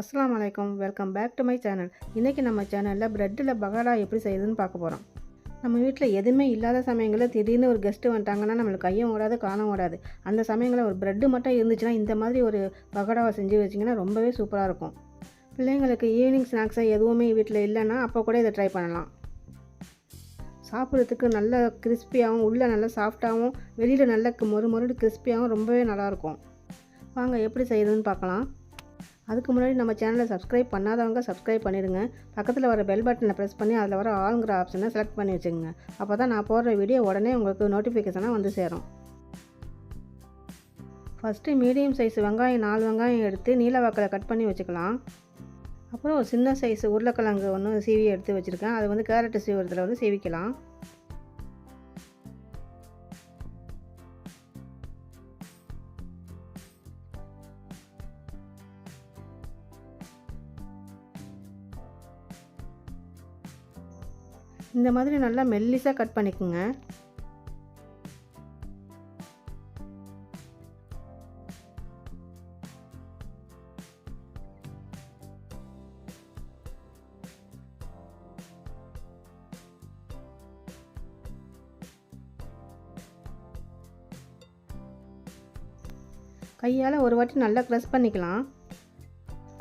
அஸ்லாம் வலைக்கம் welcome back to my channel இன்றைக்கி நம்ம சேனலில் ப்ரெட்டில் பகாடா எப்படி செய்யுதுன்னு பார்க்க போகிறோம் நம்ம வீட்டில் எதுவுமே இல்லாத சமயங்களில் திடீர்னு ஒரு கெஸ்ட்டு வந்துட்டாங்கன்னா நம்மளுக்கு கையும் ஓடாது காணும் ஓடாது. அந்த சமயங்களில் ஒரு ப்ரெட்டு மட்டும் இருந்துச்சுன்னா இந்த மாதிரி ஒரு பகடாவை செஞ்சு வச்சிங்கன்னா ரொம்பவே சூப்பராக இருக்கும். பிள்ளைங்களுக்கு ஈவினிங் ஸ்நாக்ஸாக எதுவுமே வீட்டில் இல்லைன்னா அப்போ கூட இதை ட்ரை பண்ணலாம். சாப்பிட்றதுக்கு நல்ல கிறிஸ்பியாகவும் உள்ளே நல்லா சாஃப்டாகவும் வெளியில் நல்ல மொறு மொறுடு கிறிஸ்பியாகவும் ரொம்பவே நல்லாயிருக்கும் வாங்க எப்படி செய்யுதுன்னு பார்க்கலாம். அதுக்கு முன்னாடி நம்ம சேனலை சப்ஸ்கிரைப் பண்ணாதவங்க சப்ஸ்கிரைப் பண்ணிடுங்க. பக்கத்தில் வர பெல் பட்டனை ப்ரெஸ் பண்ணி அதில் வர ஆளுங்கிற ஆப்ஷனை செலக்ட் பண்ணி வச்சுக்கோங்க. அப்போ தான் நான் போடுற வீடியோ உடனே உங்களுக்கு நோட்டிஃபிகேஷனாக வந்து சேரும். ஃபஸ்ட்டு மீடியம் சைஸ் வெங்காயம் நாலு வெங்காயம் எடுத்து நீல வாக்கில் கட் பண்ணி வச்சுக்கலாம். அப்புறம் ஒரு சின்ன சைஸ் உருளைக்கிழங்கு ஒன்று சீவி எடுத்து வச்சுருக்கேன். அது வந்து கேரட்டு சீவுறதுல வந்து சீவிக்கலாம். இந்த மாதிரி நல்லா மெல்லிஸாக கட் பண்ணிக்கோங்க. கையால் ஒரு வாட்டி நல்லா க்ரஷ் பண்ணிக்கலாம்.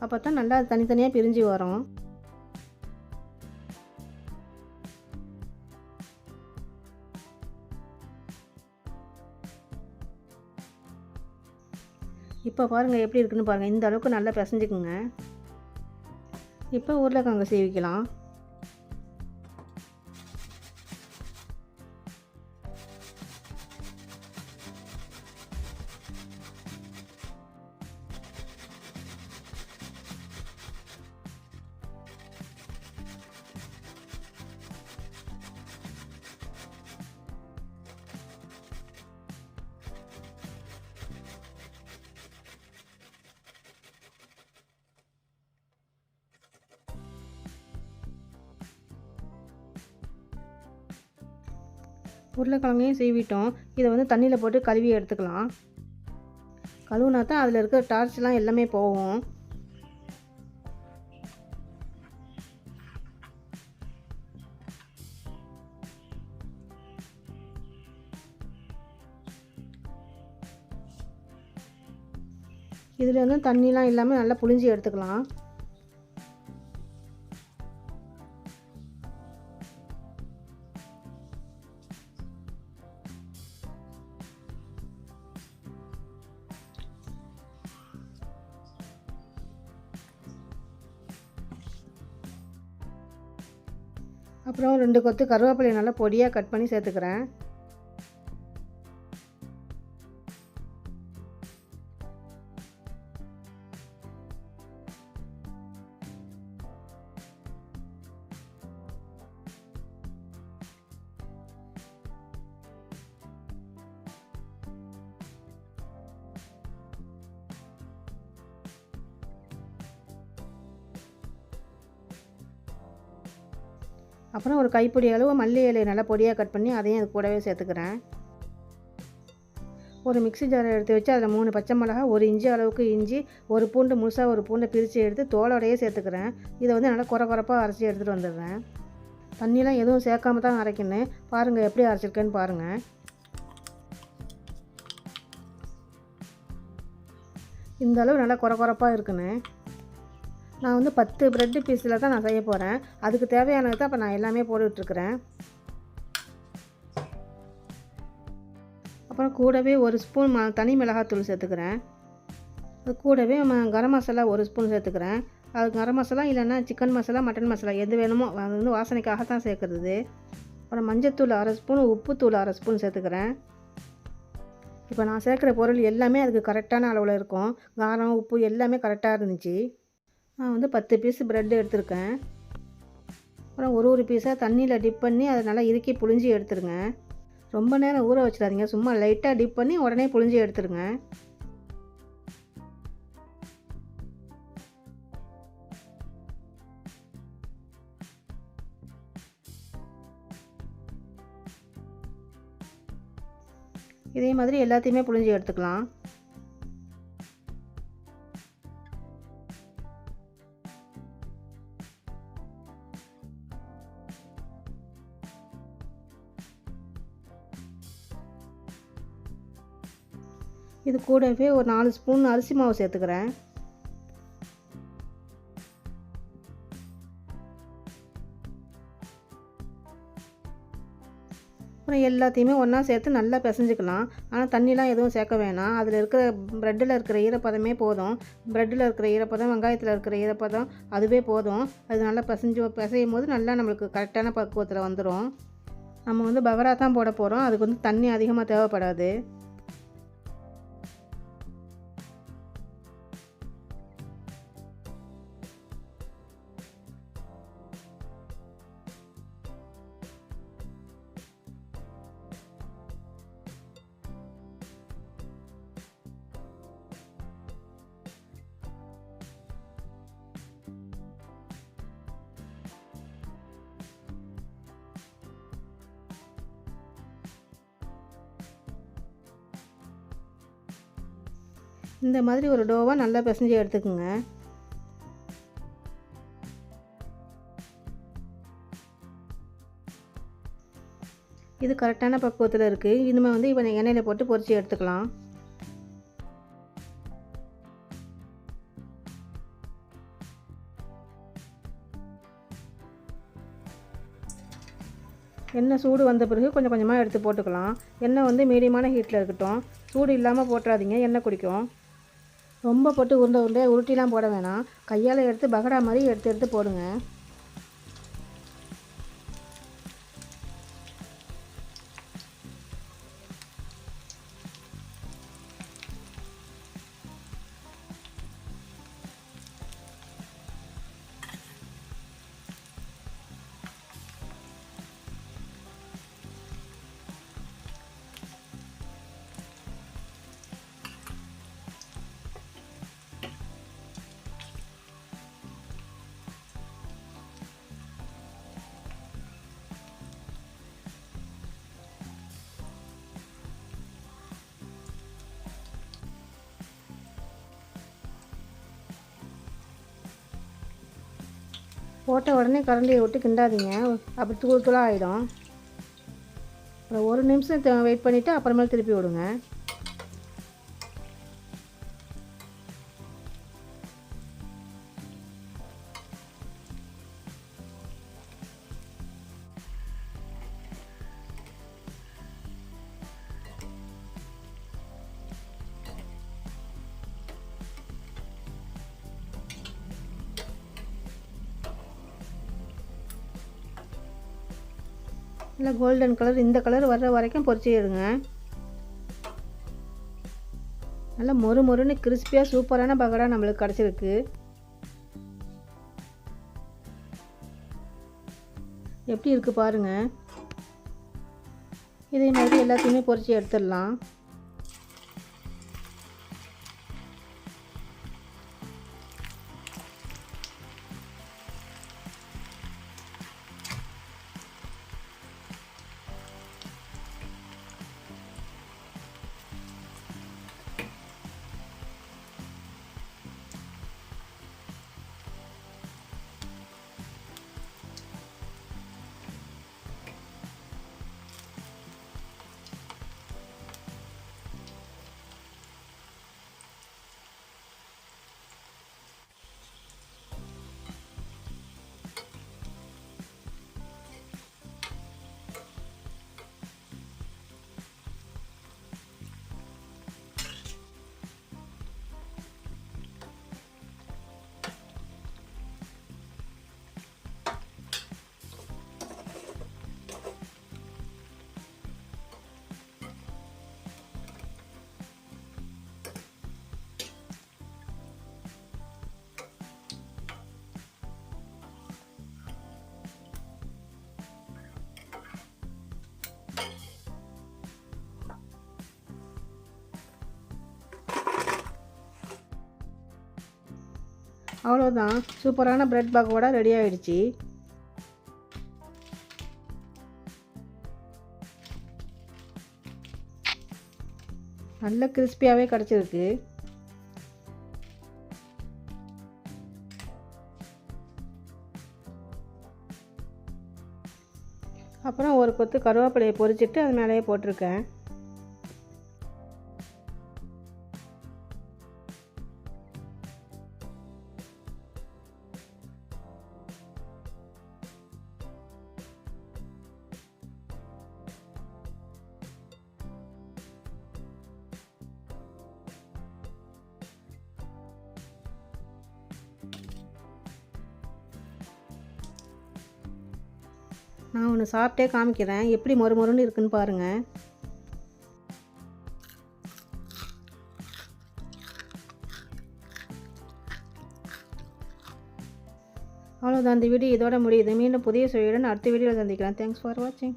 அப்போ தான் நல்லா தனித்தனியாக பிரிஞ்சு வரும். இப்போ பாருங்கள் எப்படி இருக்குன்னு பாருங்கள் இந்த அளவுக்கு நல்லா பிசைஞ்சுக்குங்க. இப்போ உருளைக்கிழங்கு சீவிக்கலாம். உருளைக்கிழங்கையும் சீவிட்டோம். இதை வந்து தண்ணியில் போட்டு கழுவி எடுத்துக்கலாம். கழுவுனா தான் அதில் இருக்கிற டார்ச்லாம் எல்லாமே போகும். இதில் வந்து தண்ணிலாம் இல்லாமல் நல்லா புளிஞ்சி எடுத்துக்கலாம். அப்புறம் ரெண்டு கொத்து கருவேப்பிலையை நல்லா பொடியாக கட் பண்ணி சேர்த்துக்கிறேன். அப்புறம் ஒரு கைப்பிடி அளவு மல்லி இலையை நல்லா பொடியாக கட் பண்ணி அதையும் அது கூடவே சேர்த்துக்கிறேன். ஒரு மிக்சி ஜாரை எடுத்து வச்சு அதில் மூணு பச்சை மிளகா ஒரு இஞ்சி அளவுக்கு இஞ்சி ஒரு பூண்டு முழுசாக ஒரு பூண்டை பிரித்து எடுத்து தோலோடையே சேர்த்துக்கிறேன். இதை வந்து நல்லா குறை குறைப்பாக அரைச்சி எடுத்துகிட்டு வந்துடுறேன். தண்ணியெலாம் எதுவும் சேர்க்காம தான் அரைக்கணும் பாருங்கள் எப்படி அரைச்சிருக்கேன்னு பாருங்கள் இந்த அளவு நல்லா குறை குறைப்பாக இருக்குன்னு. நான் வந்து பத்து ப்ரெட்டு பீஸில் தான் நான் செய்ய போகிறேன் அதுக்கு தேவையானது தான் இப்போ நான் எல்லாமே போட்டுட்ருக்குறேன் அப்புறம் கூடவே ஒரு ஸ்பூன் தனி மிளகாத்தூள் சேர்த்துக்கிறேன். அது கூடவே ம கரம் மசாலா ஒரு ஸ்பூன் சேர்த்துக்கிறேன். அது கரம் மசாலா இல்லைன்னா சிக்கன் மசாலா மட்டன் மசாலா எது வேணுமோ அது வந்து வாசனைக்காக தான் சேர்க்குறது. அப்புறம் மஞ்சத்தூள் அரை ஸ்பூன் உப்புத்தூள் அரை ஸ்பூன் சேர்த்துக்கிறேன். இப்போ நான் சேர்க்குற பொருள் எல்லாமே அதுக்கு கரெக்டான அளவில் இருக்கும். காரம் உப்பு எல்லாமே கரெக்டாக இருந்துச்சு. நான் வந்து பத்து பீஸ் ப்ரெட் எடுத்திருக்கேன். அப்புறம் ஒரு ஒரு பீஸாக தண்ணியில் டிப் பண்ணி அதை நல்லா இறுக்கி புழிஞ்சி எடுத்துருங்க. ரொம்ப நேரம் ஊற வச்சிடாதீங்க. சும்மா லைட்டாக டிப் பண்ணி உடனே புழிஞ்சி எடுத்துருங்க. இதே மாதிரி எல்லாத்தையுமே புழிஞ்சு எடுத்துக்கலாம். இது கூடவே ஒரு நாலு ஸ்பூன் அரிசி மாவு சேர்த்துக்கிறேன். அப்புறம் எல்லாத்தையுமே ஒன்றா சேர்த்து நல்லா பிசைஞ்சுக்கலாம். ஆனால் தண்ணிலாம் எதுவும் சேர்க்க வேணாம். அதில் இருக்கிற ப்ரெட்டில் இருக்கிற ஈரப்பதமே போதும். ப்ரெட்டில் இருக்கிற ஈரப்பதம் வெங்காயத்தில் இருக்கிற ஈரப்பதம் அதுவே போதும். அது நல்லா பிசைஞ்சு பிசையும் போது நல்லா நம்மளுக்கு கரெக்டான பக்குவத்தில் வந்துடும் நம்ம வந்து பவரா தான் போட போகிறோம் அதுக்கு வந்து தண்ணி அதிகமாக தேவைப்படாது. இந்த மாதிரி ஒரு டோவாக நல்லா பிசைஞ்சு எடுத்துக்கோங்க. இது கரெக்டான பக்குவத்தில் இருக்குது இனிமேல் வந்து இப்போ எண்ணெயில் போட்டு பொரித்து எடுத்துக்கலாம். எண்ணெய் சூடு வந்த பிறகு கொஞ்சம் கொஞ்சமாக எடுத்து போட்டுக்கலாம். எண்ணெய் வந்து மீடியமான ஹீட்டில் இருக்கட்டும். சூடு இல்லாமல் போட்டுறாதீங்க. எண்ணெய் குடிக்கும். ரொம்ப போட்டு உருண்டை உருண்டையாக உருட்டிலாம் போட வேணாம். கையால் எடுத்து பகடா மாதிரி எடுத்து எடுத்து போடுங்க. போட்ட உடனே கரண்டியை விட்டு கிண்டாதீங்க. அப்படி தூள் தூளாக ஆகிடும் அப்புறம் ஒரு நிமிஷம் வெயிட் பண்ணிவிட்டு அப்புறமேல திருப்பி விடுங்க. நல்லா கோல்டன் கலர் இந்த கலர் வர்ற வரைக்கும் பொறிச்சிடுங்க. நல்லா மொறு மொறுன்னு கிறிஸ்பியாக சூப்பரான பகடா நம்மளுக்கு கிடச்சிருக்கு. எப்படி இருக்குது பாருங்கள் இதே மாதிரி எல்லாத்தையுமே பொரிச்சு எடுத்துடலாம். அவ்வளோதான் சூப்பரான பிரெட் பக்கோடா ரெடி ஆகிடுச்சி நல்ல கிறிஸ்பியாகவே கிடச்சிருக்கு. அப்புறம் ஒரு கொத்து கருவேப்பிலையை பொரிச்சிட்டு அது மேலேயே போட்டிருக்கேன். நான் ஒன்று சாப்பிட்டே காமிக்கிறேன். எப்படி மொறு மொறுன்னு இருக்குன்னு பாருங்கள் அவ்வளோதான் இந்த வீடியோ இதோட முடியுது. மீண்டும் புதிய சுவையுடன் அடுத்த வீடியோவில் சந்திக்கிறேன். தேங்க்ஸ் ஃபார் வாட்சிங்